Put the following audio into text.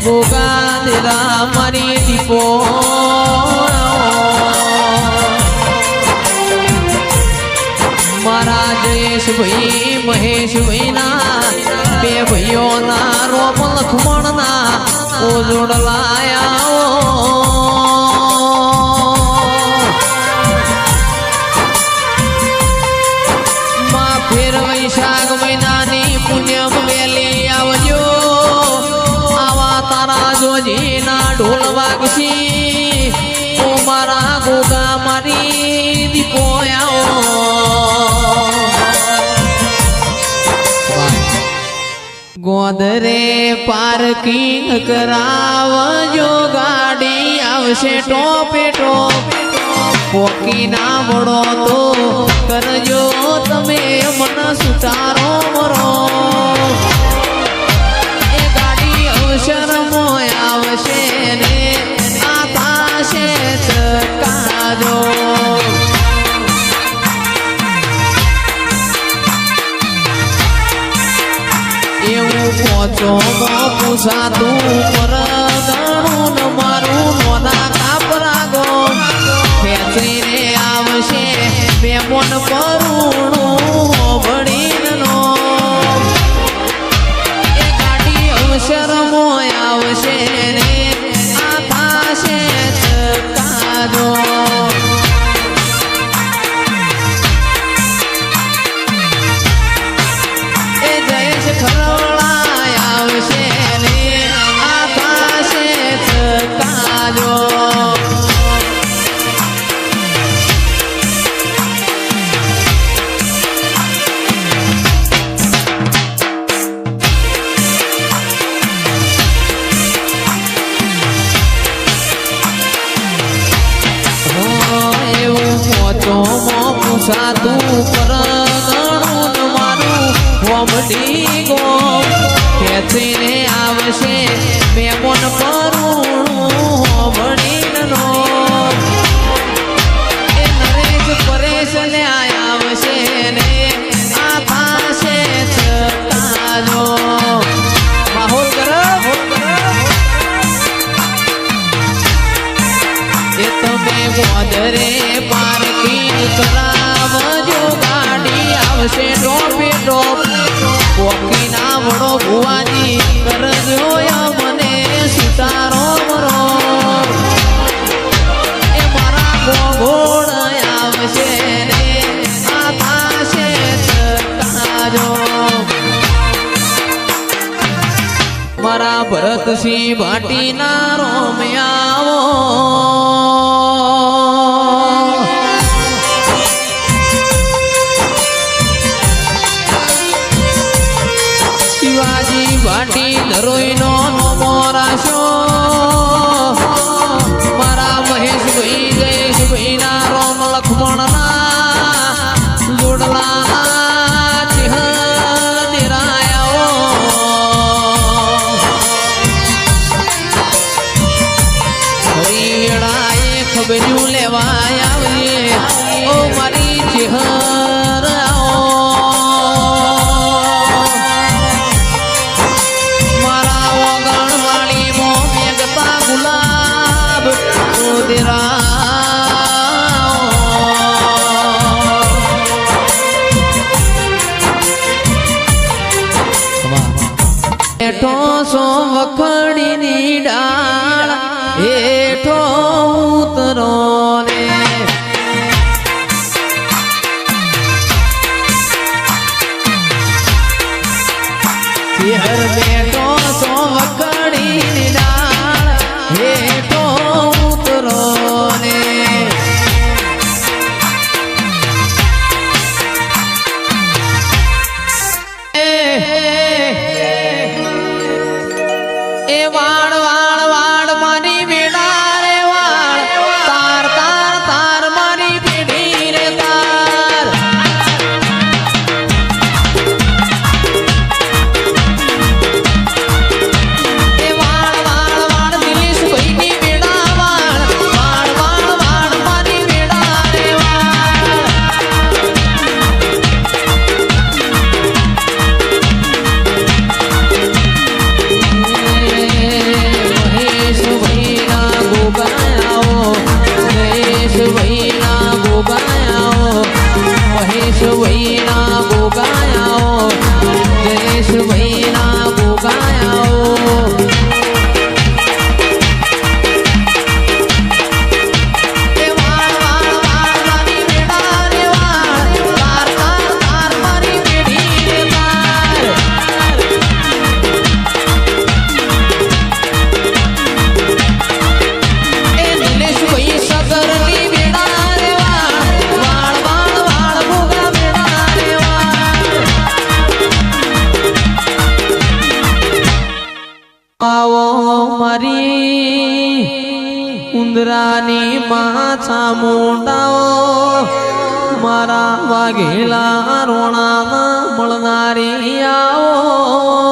દેરા મારી દીપો. મારા જયેશભાઈ મહેશભાઈ ના બે ભાઈઓના રોપ લખમણ ના ઓજોડ લાયા ગોદરે પાર્કિંગ કરાવજો ગાડી આવશે ટોપે ટોપ. પોકી ના વડો તો કરજો એવું પોચો મો પૂછાતું પર ગણું ન મારું નોના કાપરાગો ખેંચીને આવશે. બે મોન પરુણું મો પરણું મારું વમડી ગો પોકી ના વડો ભુવાજી કરજો મને સુતારો મરો. એ મારા ગોગોળ આવશે ને ચકાજો મારા ભરતસિંહ ભાટીના રોમ્યાઓ ખબર્યું લેવા આવીએ ઓ મારી ચેહર મારા વગણ વાળી મો મેઘતા ગુલાબ હેઠો સો વખણીની ડાળ. ને હરવે તો સો કણી આવો મરી ઉંદરાની માછા મોટાઓ. મારા વાઘેલા રોણામાં મળનારી આવો.